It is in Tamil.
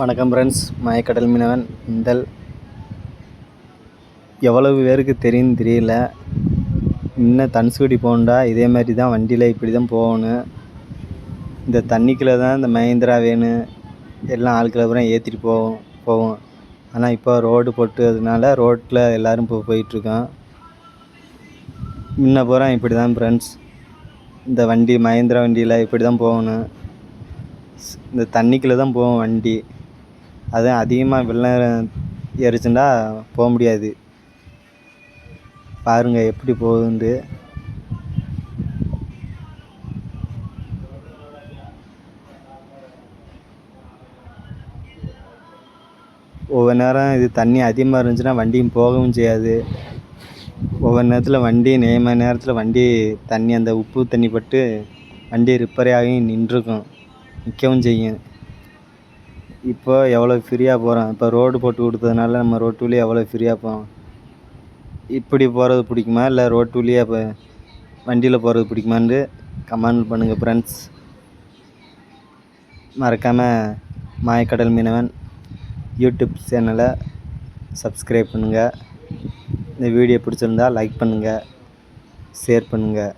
வணக்கம் ஃப்ரெண்ட்ஸ் மயக்கடல் மீனவன் இந்தல். எவ்வளவு பேருக்கு தெரியும்னு தெரியல. இன்னும் தனுஷ்கோடி போகணுண்டா இதே மாதிரி தான் வண்டியில் இப்படி தான் போகணும். இந்த தண்ணிக்குள்ளே தான் இந்த மஹேந்திரா வேணும் எல்லாம் ஆட்களை பூரா ஏற்றிட்டு போவோம் போவோம். ஆனால் இப்போ ரோடு போட்டதுனால ரோட்டில் எல்லோரும் இப்போ போயிட்டுருக்கோம். முன்ன பூரா இப்படி தான் ஃப்ரெண்ட்ஸ் இந்த வண்டி மஹேந்திரா வண்டியில் இப்படி தான் போகணும். இந்த தண்ணிக்குள்ளே தான் போகும் வண்டி. அதுவும் அதிகமாக வெள்ளம் ஏறிச்சுன்னா போக முடியாது. பாருங்க எப்படி போகுதுன்ட்டு. ஒவ்வொரு நேரம் இது தண்ணி அதிகமாக இருந்துச்சுன்னா வண்டியும் போகவும் செய்யாது. ஒவ்வொரு நேரத்தில் வண்டி நேம நேரத்தில் வண்டி தண்ணி அந்த உப்பு தண்ணி பட்டு வண்டி ரிப்பேர் ஆகி நின்றுருக்கும் நிற்கவும் செய்யும். இப்போ எவ்வளோ ஃப்ரீயாக போகிறோம் இப்போ ரோடு போட்டு கொடுத்ததுனால நம்ம ரோட்டு வழியா எவ்வளோ ஃப்ரீயாக போகிறோம் இப்படி போகிறது பிடிக்குமா? இல்லை ரோட்டு வழியாக இப்போ வண்டியில் போகிறது பிடிக்குமான்னு கமெண்ட் பண்ணுங்கள் ஃப்ரெண்ட்ஸ் மறக்காமல் மாயக்கடல் மீனவன் யூடியூப் சேனலை சப்ஸ்கிரைப் பண்ணுங்கள் இந்த வீடியோ பிடிச்சிருந்தா லைக் பண்ணுங்கள் ஷேர் பண்ணுங்கள்